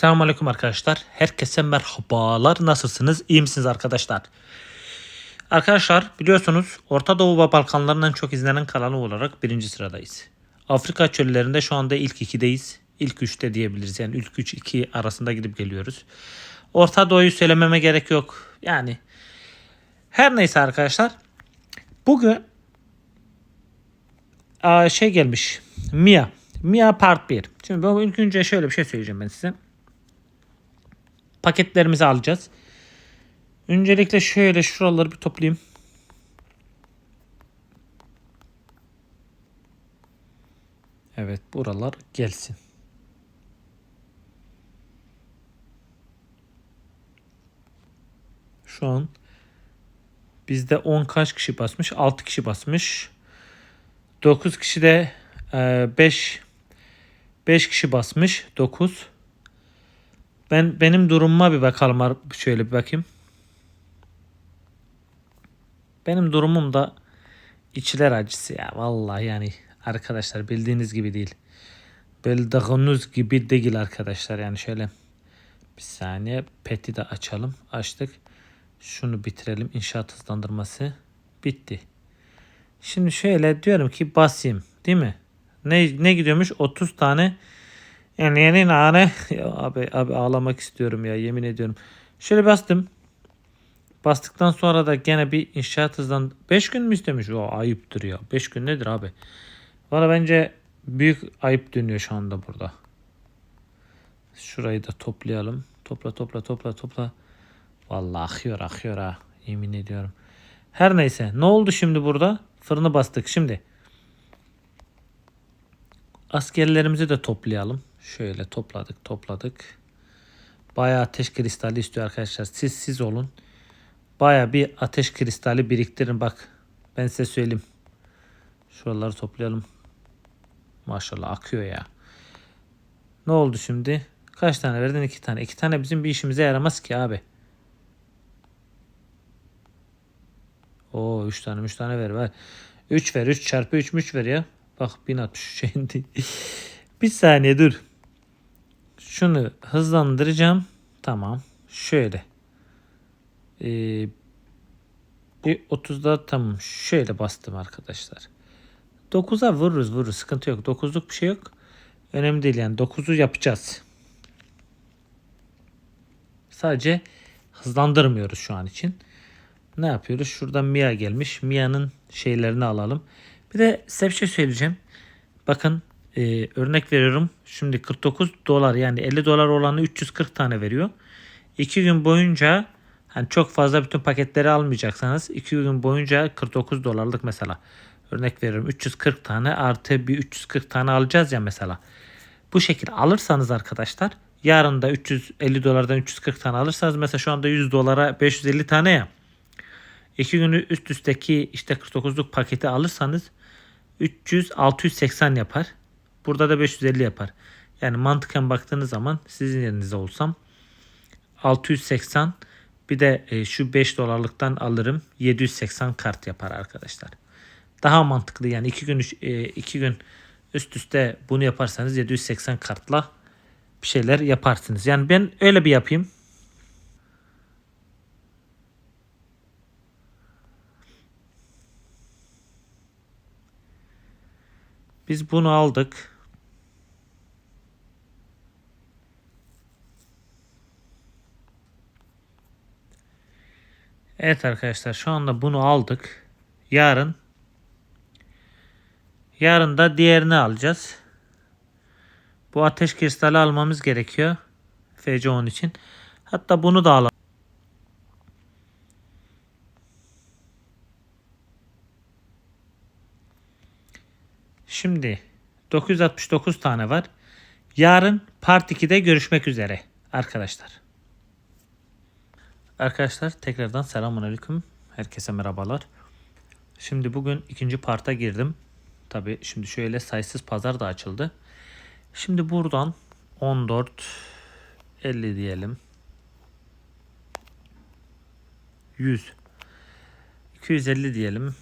Selamünaleyküm arkadaşlar. Herkese merhabalar. Nasılsınız? İyi misiniz arkadaşlar? Arkadaşlar biliyorsunuz Orta Doğu ve Balkanların çok izlenen kanalı olarak birinci sıradayız. Afrika çöllerinde şu anda ilk ikideyiz. İlk üçte diyebiliriz. Yani ilk üç iki arasında gidip geliyoruz. Orta Doğu'yu söylememe gerek yok. Yani her neyse arkadaşlar. Bugün şey gelmiş. Mia. Mia Part 1. Şimdi ben ilk önce şöyle bir şey söyleyeceğim ben size. Paketlerimizi alacağız. Öncelikle şöyle şuraları bir toplayayım. Evet buralar gelsin. Şu an bizde 10 kaç kişi basmış? 6 kişi basmış. 9 kişi de 5 5 kişi basmış. 9. Ben benim durumuma bir bakalım şöyle bir bakayım. Benim durumum da içler acısı ya vallahi yani arkadaşlar bildiğiniz gibi değil. Bildiğiniz gibi değil arkadaşlar yani şöyle bir saniye peti de açalım. Açtık. Şunu bitirelim. İnşaat hızlandırması bitti. Şimdi şöyle diyorum ki basayım değil mi? Ne ne gidiyormuş? 30 tane yani yeni nane ya abi abi ağlamak istiyorum ya yemin ediyorum. Şöyle bastım. Bastıktan sonra da gene bir inşaat hızlan 5 gün mü istemiş? O ayıptır ya. 5 gün nedir abi? Valla bence büyük ayıp dönüyor şu anda burada. Şurayı da toplayalım. Topla topla topla topla. Vallahi akıyor akıyor ha. Yemin ediyorum. Her neyse. Ne oldu şimdi burada? Fırını bastık. Şimdi askerlerimizi de toplayalım. Şöyle topladık topladık. Bayağı ateş kristali istiyor arkadaşlar. Siz siz olun. Bayağı bir ateş kristali biriktirin. Bak ben size söyleyeyim. Şuraları toplayalım. Maşallah akıyor ya. Ne oldu şimdi? Kaç tane verdin? İki tane. İki tane bizim bir işimize yaramaz ki abi. Oo 3 tane 3 tane ver ver. 3 ver 3 çarpı 3 3 ver ya. Bak 1063 indi. bir saniye dur. Şunu hızlandıracağım. Tamam. Şöyle. Ee, bir 30'da tamam. Şöyle bastım arkadaşlar. 9'a vururuz vururuz. Sıkıntı yok. 9'luk bir şey yok. Önemli değil yani. 9'u yapacağız. Sadece hızlandırmıyoruz şu an için. Ne yapıyoruz? Şuradan Mia gelmiş. Mia'nın şeylerini alalım. Bir de size bir şey söyleyeceğim. Bakın e, örnek veriyorum. Şimdi 49 dolar yani 50 dolar olanı 340 tane veriyor. 2 gün boyunca hani çok fazla bütün paketleri almayacaksanız 2 gün boyunca 49 dolarlık mesela örnek veriyorum 340 tane artı bir 340 tane alacağız ya mesela. Bu şekilde alırsanız arkadaşlar yarın da 350 dolardan 340 tane alırsanız mesela şu anda 100 dolara 550 tane ya. 2 günü üst üstteki işte 49'luk paketi alırsanız 300 680 yapar. Burada da 550 yapar. Yani mantıken baktığınız zaman sizin yerinizde olsam 680 bir de e, şu 5 dolarlıktan alırım 780 kart yapar arkadaşlar. Daha mantıklı yani 2 gün 2 gün üst üste bunu yaparsanız 780 kartla bir şeyler yaparsınız. Yani ben öyle bir yapayım. Biz bunu aldık. Evet arkadaşlar şu anda bunu aldık. Yarın yarın da diğerini alacağız. Bu ateş kristali almamız gerekiyor. FC10 için. Hatta bunu da alalım. Şimdi 969 tane var. Yarın part 2'de görüşmek üzere arkadaşlar. Arkadaşlar tekrardan selamun aleyküm. Herkese merhabalar. Şimdi bugün ikinci parta girdim. Tabi şimdi şöyle sayısız pazar da açıldı. Şimdi buradan 14 50 diyelim. 100 250 diyelim.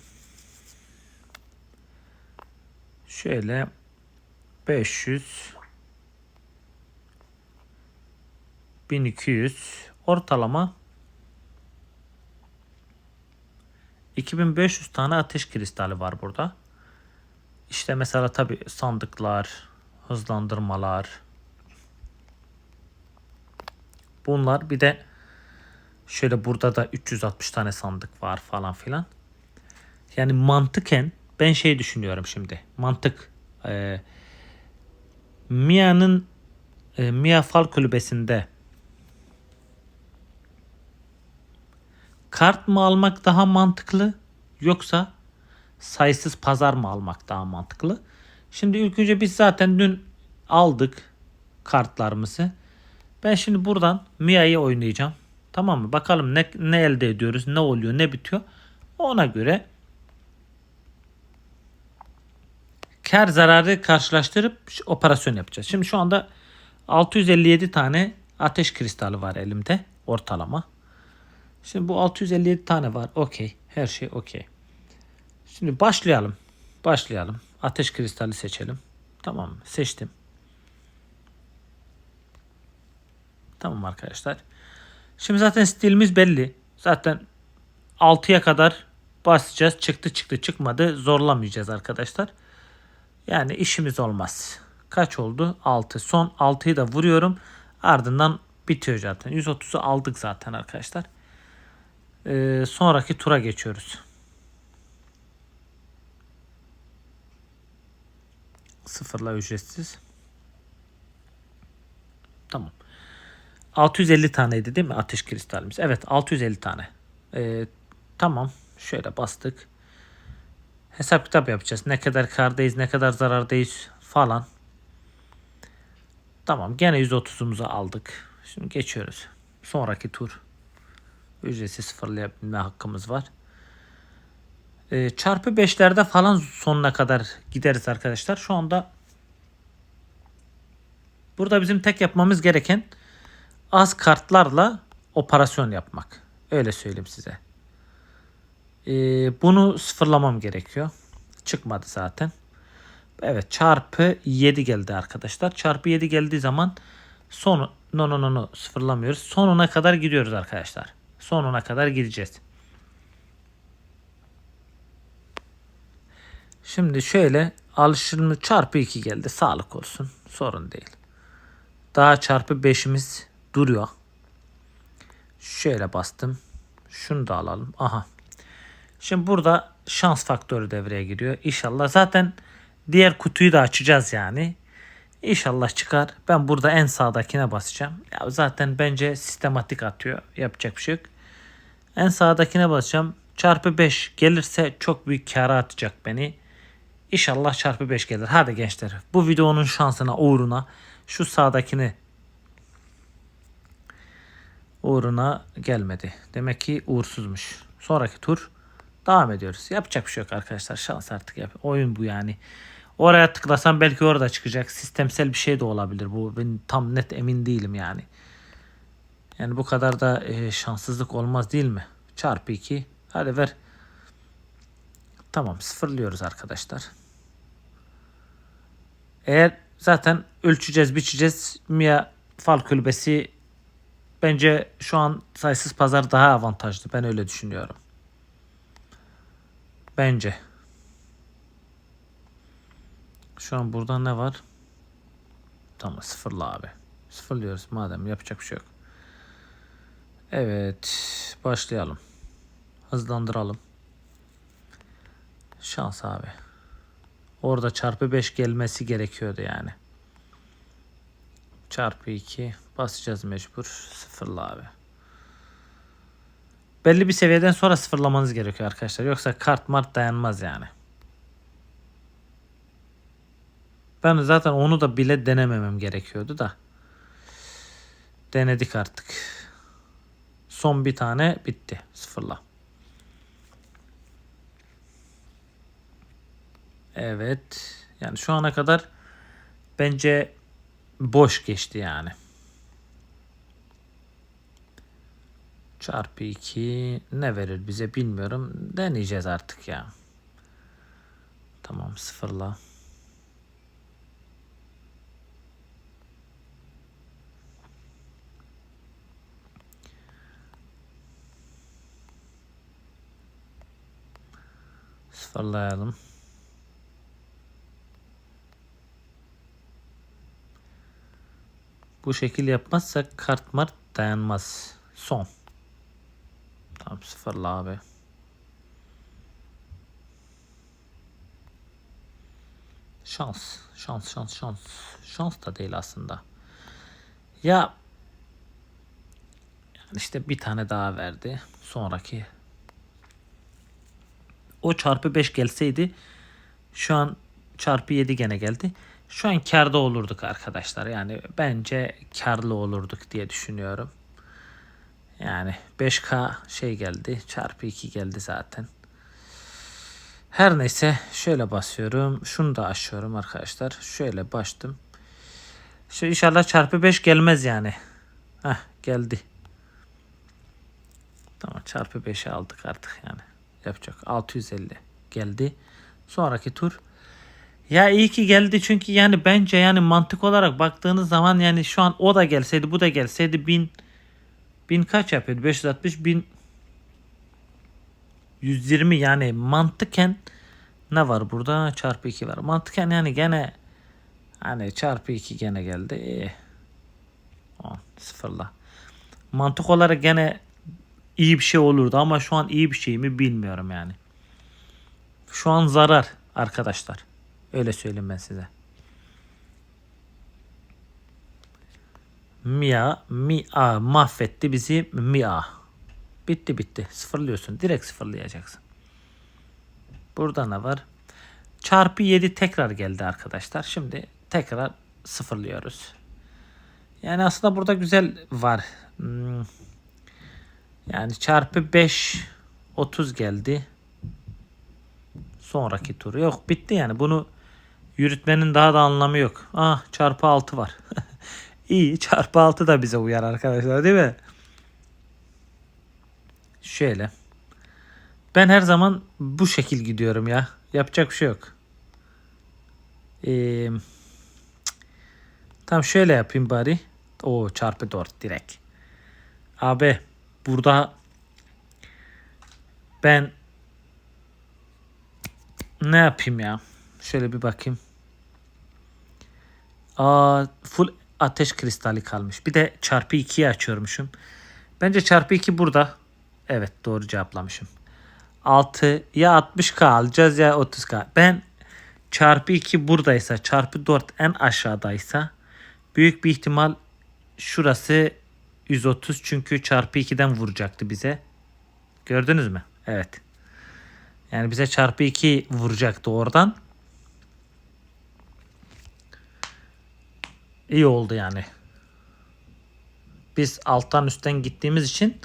Şöyle 500 1200 ortalama 2500 tane ateş kristali var burada. İşte mesela tabi sandıklar, hızlandırmalar. Bunlar bir de şöyle burada da 360 tane sandık var falan filan. Yani mantıken ben şey düşünüyorum şimdi. Mantık. E, Mia'nın e, Mia Fal Kulübesi'nde kart mı almak daha mantıklı yoksa sayısız pazar mı almak daha mantıklı? Şimdi ilk önce biz zaten dün aldık kartlarımızı. Ben şimdi buradan Mia'yı oynayacağım. Tamam mı? Bakalım ne, ne elde ediyoruz, ne oluyor, ne bitiyor. Ona göre kar zararı karşılaştırıp operasyon yapacağız. Şimdi şu anda 657 tane ateş kristali var elimde ortalama. Şimdi bu 657 tane var. Okey. Her şey okey. Şimdi başlayalım. Başlayalım. Ateş kristali seçelim. Tamam? Seçtim. Tamam arkadaşlar. Şimdi zaten stilimiz belli. Zaten 6'ya kadar basacağız. Çıktı çıktı çıkmadı. Zorlamayacağız arkadaşlar. Yani işimiz olmaz. Kaç oldu? 6. Son 6'yı da vuruyorum. Ardından bitiyor zaten. 130'u aldık zaten arkadaşlar. Ee, sonraki tura geçiyoruz. Sıfırla ücretsiz. Tamam. 650 taneydi değil mi ateş kristalimiz? Evet 650 tane. Ee, tamam. Şöyle bastık. Hesap kitap yapacağız. Ne kadar kardayız, ne kadar zarardayız falan. Tamam gene 130'umuzu aldık. Şimdi geçiyoruz. Sonraki tur. Ücretsiz sıfırlayabilme hakkımız var. Ee, çarpı 5'lerde falan sonuna kadar gideriz arkadaşlar. Şu anda burada bizim tek yapmamız gereken az kartlarla operasyon yapmak. Öyle söyleyeyim size. Ee, bunu sıfırlamam gerekiyor. Çıkmadı zaten. Evet çarpı 7 geldi arkadaşlar. Çarpı 7 geldiği zaman son no no no no sıfırlamıyoruz. Sonuna kadar gidiyoruz arkadaşlar. Sonuna kadar gideceğiz. Şimdi şöyle alışırını çarpı 2 geldi. Sağlık olsun. Sorun değil. Daha çarpı 5'imiz duruyor. Şöyle bastım. Şunu da alalım. Aha. Şimdi burada şans faktörü devreye giriyor. İnşallah zaten diğer kutuyu da açacağız yani. İnşallah çıkar. Ben burada en sağdakine basacağım. Ya zaten bence sistematik atıyor. Yapacak bir şey yok. En sağdakine basacağım. Çarpı 5 gelirse çok büyük kara atacak beni. İnşallah çarpı 5 gelir. Hadi gençler. Bu videonun şansına uğruna şu sağdakini uğruna gelmedi. Demek ki uğursuzmuş. Sonraki tur devam ediyoruz. Yapacak bir şey yok arkadaşlar. Şans artık yap. Oyun bu yani. Oraya tıklasam belki orada çıkacak. Sistemsel bir şey de olabilir bu. Ben tam net emin değilim yani. Yani bu kadar da e, şanssızlık olmaz değil mi? Çarpı 2. Hadi ver. Tamam sıfırlıyoruz arkadaşlar. Eğer zaten ölçeceğiz biçeceğiz. Mia fal kulübesi bence şu an sayısız pazar daha avantajlı. Ben öyle düşünüyorum. Bence. Şu an burada ne var? Tamam sıfırla abi. Sıfırlıyoruz madem yapacak bir şey yok. Evet başlayalım. Hızlandıralım. Şans abi. Orada çarpı 5 gelmesi gerekiyordu yani. Çarpı 2 basacağız mecbur. Sıfırla abi. Belli bir seviyeden sonra sıfırlamanız gerekiyor arkadaşlar. Yoksa kart mart dayanmaz yani. Ben zaten onu da bile denememem gerekiyordu da. Denedik artık. Son bir tane bitti. Sıfırla. Evet. Yani şu ana kadar bence boş geçti yani. Çarpı 2 ne verir bize bilmiyorum. Deneyeceğiz artık ya. Tamam sıfırla. Sıfırlayalım. Bu şekil yapmazsak kartmart dayanmaz. Son. Tamam sıfırla abi. Şans. Şans şans şans. Şans da değil aslında. Ya yani işte bir tane daha verdi. Sonraki o çarpı 5 gelseydi şu an çarpı 7 gene geldi. Şu an karda olurduk arkadaşlar. Yani bence karlı olurduk diye düşünüyorum. Yani 5K şey geldi. Çarpı 2 geldi zaten. Her neyse şöyle basıyorum. Şunu da aşıyorum arkadaşlar. Şöyle bastım. Şu inşallah çarpı 5 gelmez yani. Heh geldi. Tamam çarpı 5'i aldık artık yani. Yapacak. 650 geldi. Sonraki tur. Ya iyi ki geldi çünkü yani bence yani mantık olarak baktığınız zaman yani şu an o da gelseydi bu da gelseydi 1000 1000 kaç yapıyordu? 560 1000 120 yani mantıken ne var burada? Çarpı 2 var. Mantıken yani gene hani çarpı 2 gene geldi. 10 sıfırla. Mantık olarak gene iyi bir şey olurdu ama şu an iyi bir şey mi bilmiyorum yani. Şu an zarar arkadaşlar. Öyle söyleyeyim ben size. Mia, Mia mahvetti bizi Mia. Bitti bitti. Sıfırlıyorsun. Direkt sıfırlayacaksın. Burada ne var? Çarpı 7 tekrar geldi arkadaşlar. Şimdi tekrar sıfırlıyoruz. Yani aslında burada güzel var. Hmm. Yani çarpı 5 30 geldi. Sonraki tur. Yok bitti yani. Bunu yürütmenin daha da anlamı yok. Ah çarpı 6 var. İyi çarpı 6 da bize uyar arkadaşlar değil mi? Şöyle. Ben her zaman bu şekil gidiyorum ya. Yapacak bir şey yok. Ee, tam şöyle yapayım bari. O çarpı 4 direkt. Abi burada ben ne yapayım ya? Şöyle bir bakayım. Aa, full ateş kristali kalmış. Bir de çarpı 2'yi açıyormuşum. Bence çarpı 2 burada. Evet doğru cevaplamışım. 6 ya 60k alacağız ya 30k. Ben çarpı 2 buradaysa çarpı 4 en aşağıdaysa büyük bir ihtimal şurası 130 çünkü çarpı 2'den vuracaktı bize. Gördünüz mü? Evet. Yani bize çarpı 2 vuracaktı oradan. İyi oldu yani. Biz alttan üstten gittiğimiz için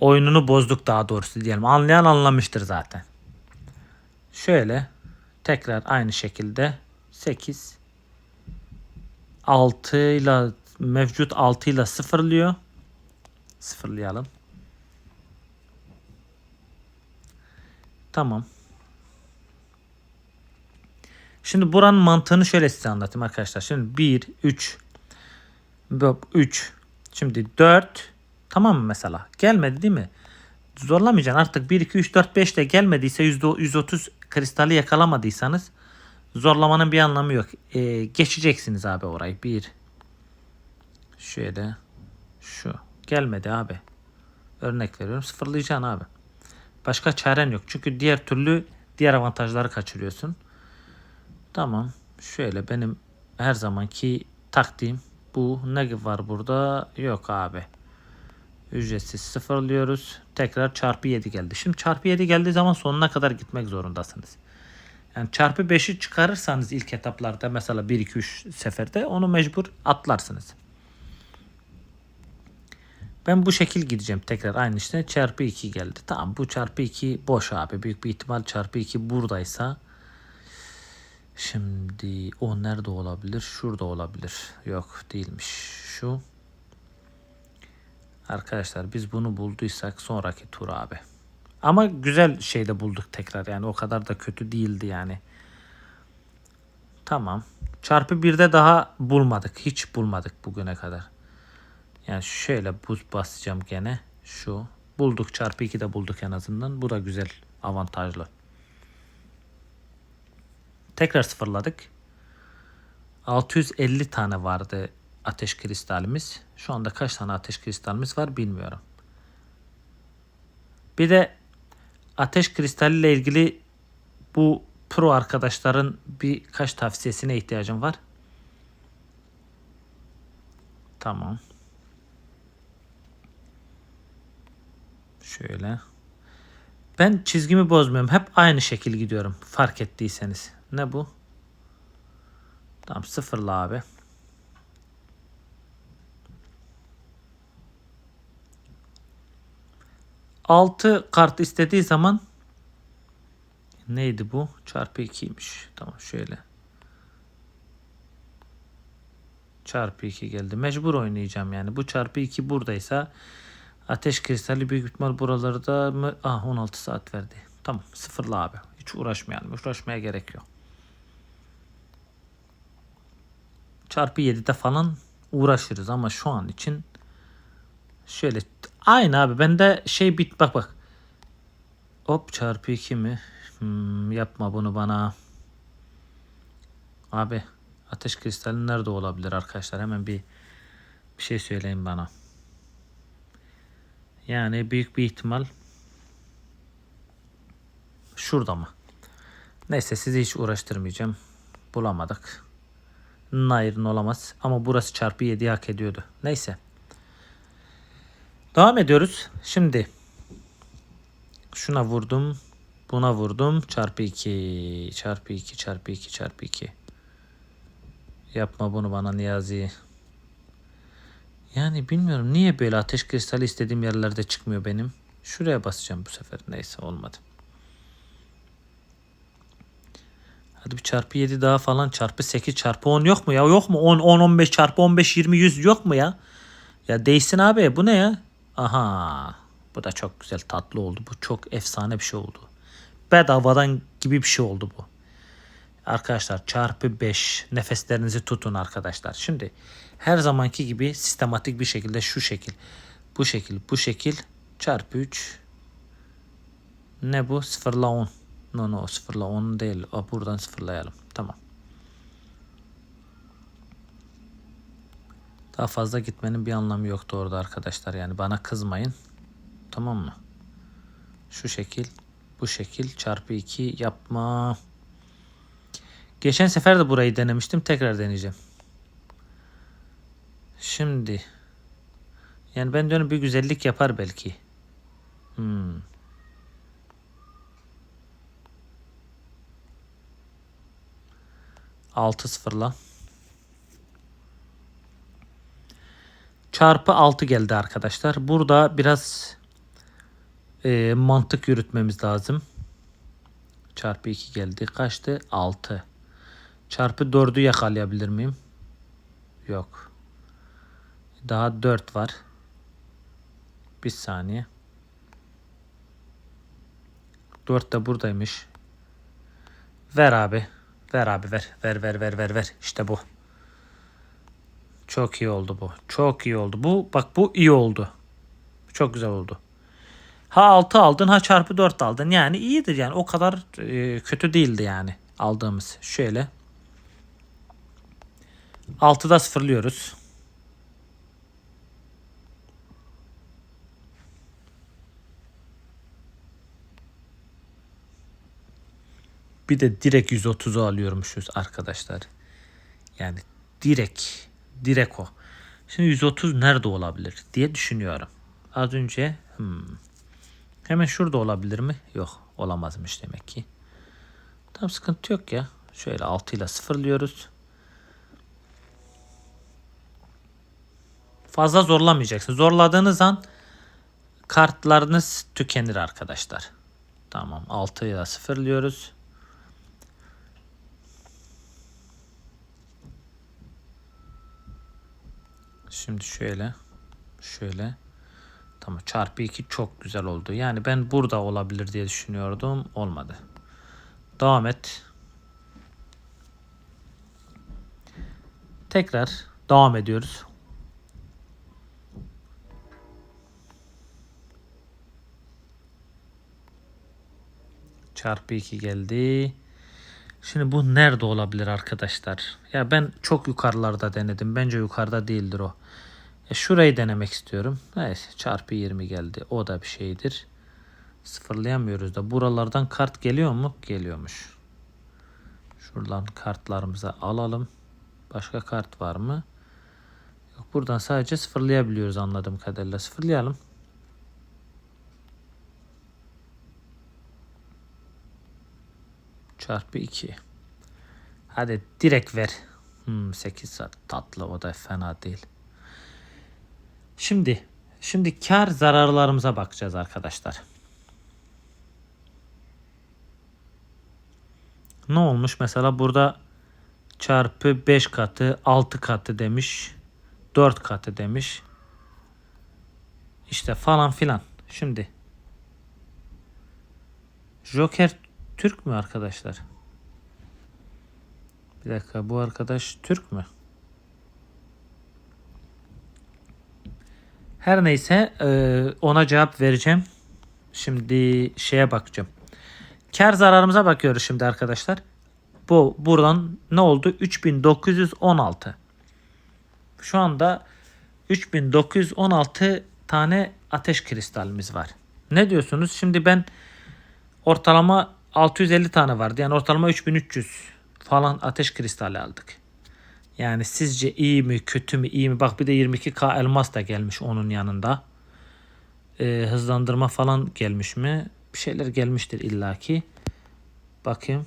oyununu bozduk daha doğrusu diyelim. Anlayan anlamıştır zaten. Şöyle tekrar aynı şekilde 8 6 ile mevcut 6 ile sıfırlıyor. Sıfırlayalım. Tamam. Şimdi buranın mantığını şöyle size anlatayım arkadaşlar. Şimdi 1, 3, 3, şimdi 4, tamam mı mesela? Gelmedi değil mi? Zorlamayacaksın artık 1, 2, 3, 4, 5 de gelmediyse %130 kristali yakalamadıysanız zorlamanın bir anlamı yok. Ee, geçeceksiniz abi orayı. 1, şöyle, şu. Gelmedi abi. Örnek veriyorum. Sıfırlayacaksın abi. Başka çaren yok. Çünkü diğer türlü diğer avantajları kaçırıyorsun. Tamam. Şöyle benim her zamanki taktiğim bu. Ne var burada? Yok abi. Ücretsiz sıfırlıyoruz. Tekrar çarpı 7 geldi. Şimdi çarpı 7 geldiği zaman sonuna kadar gitmek zorundasınız. Yani çarpı 5'i çıkarırsanız ilk etaplarda mesela 1-2-3 seferde onu mecbur atlarsınız. Ben bu şekil gideceğim tekrar aynı işte çarpı 2 geldi. Tamam bu çarpı 2 boş abi. Büyük bir ihtimal çarpı 2 buradaysa Şimdi o nerede olabilir? Şurada olabilir. Yok değilmiş. Şu. Arkadaşlar biz bunu bulduysak sonraki tur abi. Ama güzel şeyde bulduk tekrar. Yani o kadar da kötü değildi yani. Tamam. Çarpı birde daha bulmadık. Hiç bulmadık bugüne kadar. Yani şöyle buz basacağım gene. Şu. Bulduk çarpı 2 de bulduk en azından. Bu da güzel avantajlı. Tekrar sıfırladık. 650 tane vardı ateş kristalimiz. Şu anda kaç tane ateş kristalimiz var bilmiyorum. Bir de ateş kristaliyle ilgili bu pro arkadaşların birkaç tavsiyesine ihtiyacım var. Tamam. Şöyle. Ben çizgimi bozmuyorum. Hep aynı şekil gidiyorum. Fark ettiyseniz. Ne bu? Tamam sıfırla abi. Altı kart istediği zaman neydi bu? Çarpı 2'ymiş. Tamam şöyle. Çarpı 2 geldi. Mecbur oynayacağım yani. Bu çarpı 2 buradaysa ateş kristali büyük ihtimal buralarda mı? Ah 16 saat verdi. Tamam sıfırla abi. Hiç uğraşmayalım. Uğraşmaya gerek yok. Çarpı 7'de falan uğraşırız ama şu an için şöyle aynı abi bende şey bit bak bak. Hop çarpı 2 mi? Hmm, yapma bunu bana. Abi ateş kristali nerede olabilir arkadaşlar? Hemen bir bir şey söyleyin bana. Yani büyük bir ihtimal şurada mı? Neyse sizi hiç uğraştırmayacağım. Bulamadık. Nair'in olamaz. Ama burası çarpı 7 hak ediyordu. Neyse. Devam ediyoruz. Şimdi şuna vurdum. Buna vurdum. Çarpı 2. Çarpı 2. Çarpı 2. Çarpı 2. Yapma bunu bana Niyazi. Yani bilmiyorum niye böyle ateş kristali istediğim yerlerde çıkmıyor benim. Şuraya basacağım bu sefer. Neyse olmadı. Hadi bir çarpı 7 daha falan çarpı 8 çarpı 10 yok mu ya? Yok mu? 10, 10, 15 çarpı 15, 20, 100 yok mu ya? Ya değsin abi bu ne ya? Aha bu da çok güzel tatlı oldu. Bu çok efsane bir şey oldu. Bedavadan gibi bir şey oldu bu. Arkadaşlar çarpı 5 nefeslerinizi tutun arkadaşlar. Şimdi her zamanki gibi sistematik bir şekilde şu şekil bu şekil bu şekil çarpı 3 ne bu 0 ile 10 no no 0 ile 10 değil o buradan sıfırlayalım. Tamam. Daha fazla gitmenin bir anlamı yoktu orada arkadaşlar. Yani bana kızmayın. Tamam mı? Şu şekil bu şekil çarpı 2 yapma. Geçen sefer de burayı denemiştim. Tekrar deneyeceğim. Şimdi yani ben diyorum bir güzellik yapar belki. Hmm. Altı sıfırla. Çarpı 6 geldi arkadaşlar. Burada biraz e, mantık yürütmemiz lazım. Çarpı 2 geldi. Kaçtı? 6. Çarpı 4'ü yakalayabilir miyim? Yok. Daha 4 var. Bir saniye. 4 de buradaymış. Ver abi. Ver abi ver. Ver ver ver ver ver. İşte bu. Çok iyi oldu bu. Çok iyi oldu. Bu bak bu iyi oldu. Çok güzel oldu. Ha 6 aldın ha çarpı 4 aldın. Yani iyidir yani. O kadar e, kötü değildi yani aldığımız. Şöyle. 6'da sıfırlıyoruz. Bir de direkt 130'u alıyormuşuz arkadaşlar. Yani direkt direkt o. Şimdi 130 nerede olabilir diye düşünüyorum. Az önce hmm, hemen şurada olabilir mi? Yok olamazmış demek ki. Tam sıkıntı yok ya. Şöyle 6 ile sıfırlıyoruz. Fazla zorlamayacaksın. Zorladığınız an kartlarınız tükenir arkadaşlar. Tamam 6 ile sıfırlıyoruz. Şimdi şöyle. Şöyle. Tamam çarpı 2 çok güzel oldu. Yani ben burada olabilir diye düşünüyordum. Olmadı. Devam et. Tekrar devam ediyoruz. Çarpı 2 geldi. Şimdi bu nerede olabilir arkadaşlar? Ya ben çok yukarılarda denedim. Bence yukarıda değildir o. E şurayı denemek istiyorum. Neyse çarpı 20 geldi. O da bir şeydir. Sıfırlayamıyoruz da. Buralardan kart geliyor mu? Geliyormuş. Şuradan kartlarımızı alalım. Başka kart var mı? Yok buradan sadece sıfırlayabiliyoruz anladığım kadarıyla. Sıfırlayalım. Çarpı 2. Hadi direkt ver. Hmm, 8 saat tatlı o da fena değil. Şimdi şimdi kar zararlarımıza bakacağız arkadaşlar. Ne olmuş mesela burada çarpı 5 katı 6 katı demiş 4 katı demiş işte falan filan şimdi Joker Türk mü arkadaşlar bir dakika bu arkadaş Türk mü her neyse e, ona cevap vereceğim şimdi şeye bakacağım Kar zararımıza bakıyoruz şimdi arkadaşlar. Bu buradan ne oldu? 3916. Şu anda 3916 tane ateş kristalimiz var. Ne diyorsunuz? Şimdi ben ortalama 650 tane vardı. Yani ortalama 3300 falan ateş kristali aldık. Yani sizce iyi mi kötü mü iyi mi? Bak bir de 22k elmas da gelmiş onun yanında. Ee, hızlandırma falan gelmiş mi? bir şeyler gelmiştir illaki. Bakayım.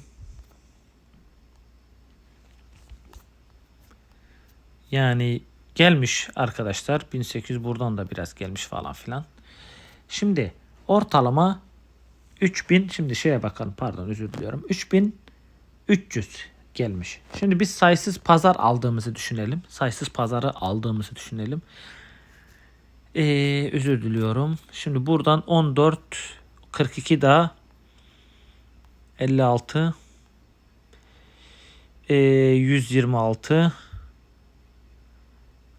Yani gelmiş arkadaşlar. 1800 buradan da biraz gelmiş falan filan. Şimdi ortalama 3000 şimdi şeye bakalım pardon özür diliyorum. 3300 gelmiş. Şimdi biz sayısız pazar aldığımızı düşünelim. Sayısız pazarı aldığımızı düşünelim. Ee, özür diliyorum. Şimdi buradan 14 42 daha 56 e, 126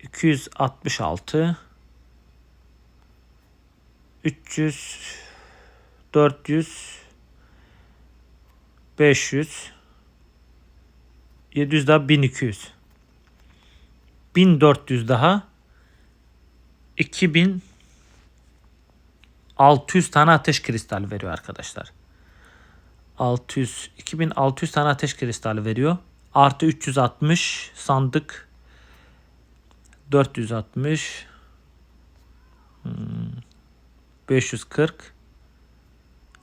266 300 400 500 700 daha 1200 1400 daha 2000 600 tane ateş kristali veriyor arkadaşlar. 600 2600 tane ateş kristali veriyor. Artı 360 sandık 460 hmm, 540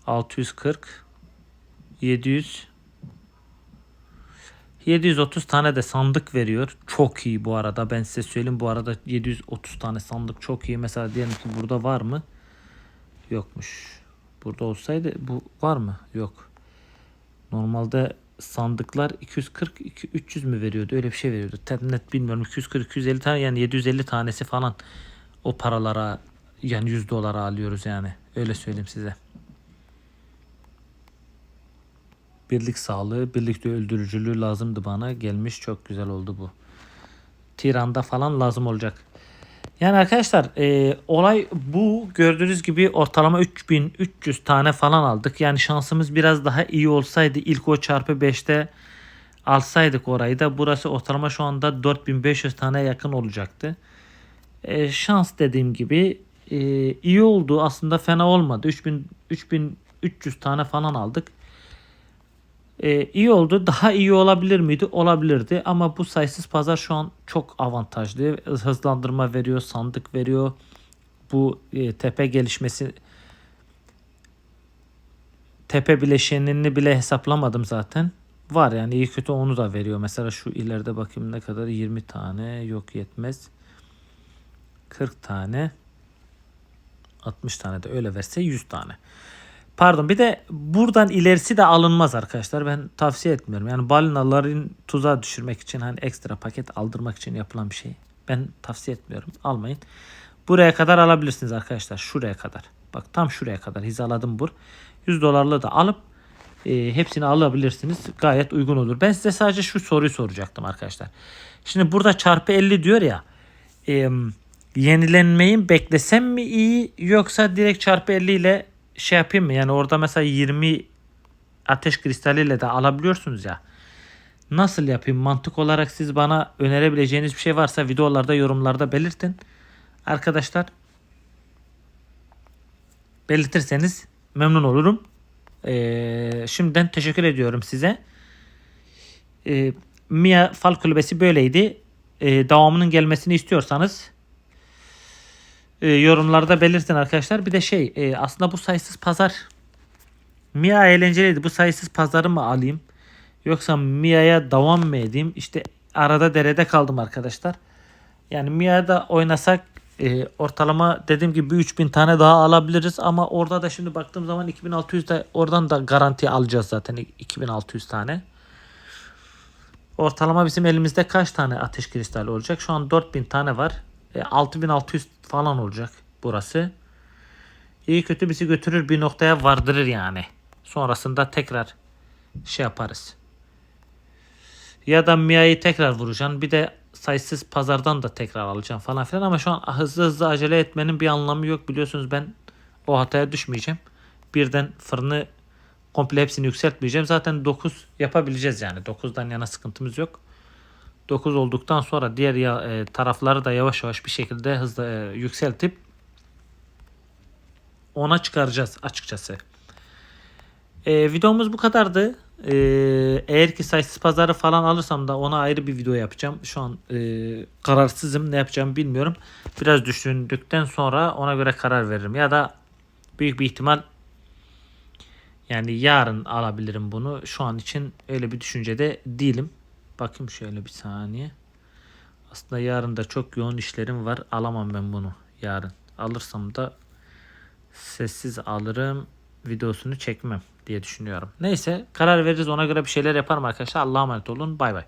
640 700 730 tane de sandık veriyor. Çok iyi bu arada. Ben size söyleyeyim bu arada 730 tane sandık çok iyi. Mesela diyelim ki burada var mı? Yokmuş. Burada olsaydı bu var mı? Yok. Normalde sandıklar 240 300 mü veriyordu? Öyle bir şey veriyordu. Tam net bilmiyorum. 240 250 tane yani 750 tanesi falan o paralara yani 100 dolara alıyoruz yani. Öyle söyleyeyim size. Birlik sağlığı, birlikte öldürücülüğü lazımdı bana. Gelmiş çok güzel oldu bu. Tiran'da falan lazım olacak. Yani arkadaşlar e, olay bu. Gördüğünüz gibi ortalama 3300 tane falan aldık. Yani şansımız biraz daha iyi olsaydı ilk o çarpı 5'te alsaydık orayı da burası ortalama şu anda 4500 tane yakın olacaktı. E, şans dediğim gibi e, iyi oldu. Aslında fena olmadı. 3000 3300 tane falan aldık. Ee, iyi oldu. Daha iyi olabilir miydi? Olabilirdi. Ama bu sayısız pazar şu an çok avantajlı. Hızlandırma veriyor, sandık veriyor. Bu e, tepe gelişmesi tepe bileşenini bile hesaplamadım zaten. Var yani iyi kötü onu da veriyor. Mesela şu ileride bakayım ne kadar 20 tane yok yetmez. 40 tane 60 tane de öyle verse 100 tane. Pardon bir de buradan ilerisi de alınmaz arkadaşlar. Ben tavsiye etmiyorum. Yani balinaların tuzağa düşürmek için hani ekstra paket aldırmak için yapılan bir şey. Ben tavsiye etmiyorum. Almayın. Buraya kadar alabilirsiniz arkadaşlar. Şuraya kadar. Bak tam şuraya kadar hizaladım bur. 100 dolarlı da alıp e, hepsini alabilirsiniz. Gayet uygun olur. Ben size sadece şu soruyu soracaktım arkadaşlar. Şimdi burada çarpı 50 diyor ya. E, yenilenmeyi beklesem mi iyi yoksa direkt çarpı 50 ile şey yapayım mı? Yani orada mesela 20 ateş kristaliyle de alabiliyorsunuz ya. Nasıl yapayım mantık olarak siz bana önerebileceğiniz bir şey varsa videolarda yorumlarda belirtin. Arkadaşlar belirtirseniz memnun olurum. Ee, şimdiden teşekkür ediyorum size. Ee, Mia Fal Kulübesi böyleydi. Ee, devamının gelmesini istiyorsanız e, yorumlarda belirtin arkadaşlar. Bir de şey e, aslında bu sayısız pazar Mia eğlenceliydi. Bu sayısız pazarı mı alayım? Yoksa Mia'ya devam mı edeyim? İşte arada derede kaldım arkadaşlar. Yani Mia'da oynasak e, ortalama dediğim gibi 3000 tane daha alabiliriz ama orada da şimdi baktığım zaman 2600 de oradan da garanti alacağız zaten 2600 tane. Ortalama bizim elimizde kaç tane ateş kristali olacak? Şu an 4000 tane var. E, 6600 falan olacak burası. İyi kötü bizi götürür bir noktaya vardırır yani. Sonrasında tekrar şey yaparız. Ya da Mia'yı tekrar vuracaksın. Bir de sayısız pazardan da tekrar alacaksın falan filan. Ama şu an hızlı hızlı acele etmenin bir anlamı yok. Biliyorsunuz ben o hataya düşmeyeceğim. Birden fırını komple hepsini yükseltmeyeceğim. Zaten 9 yapabileceğiz yani. 9'dan yana sıkıntımız yok. 9 olduktan sonra diğer ya, e, tarafları da yavaş yavaş bir şekilde hızlı e, yükseltip ona çıkaracağız açıkçası. E, videomuz bu kadardı. E, eğer ki sayısız pazarı falan alırsam da ona ayrı bir video yapacağım. Şu an e, kararsızım ne yapacağımı bilmiyorum. Biraz düşündükten sonra ona göre karar veririm. Ya da büyük bir ihtimal yani yarın alabilirim bunu. Şu an için öyle bir düşüncede değilim. Bakayım şöyle bir saniye. Aslında yarın da çok yoğun işlerim var. Alamam ben bunu yarın. Alırsam da sessiz alırım. Videosunu çekmem diye düşünüyorum. Neyse karar veririz ona göre bir şeyler yaparım arkadaşlar. Allah'a emanet olun. Bay bay.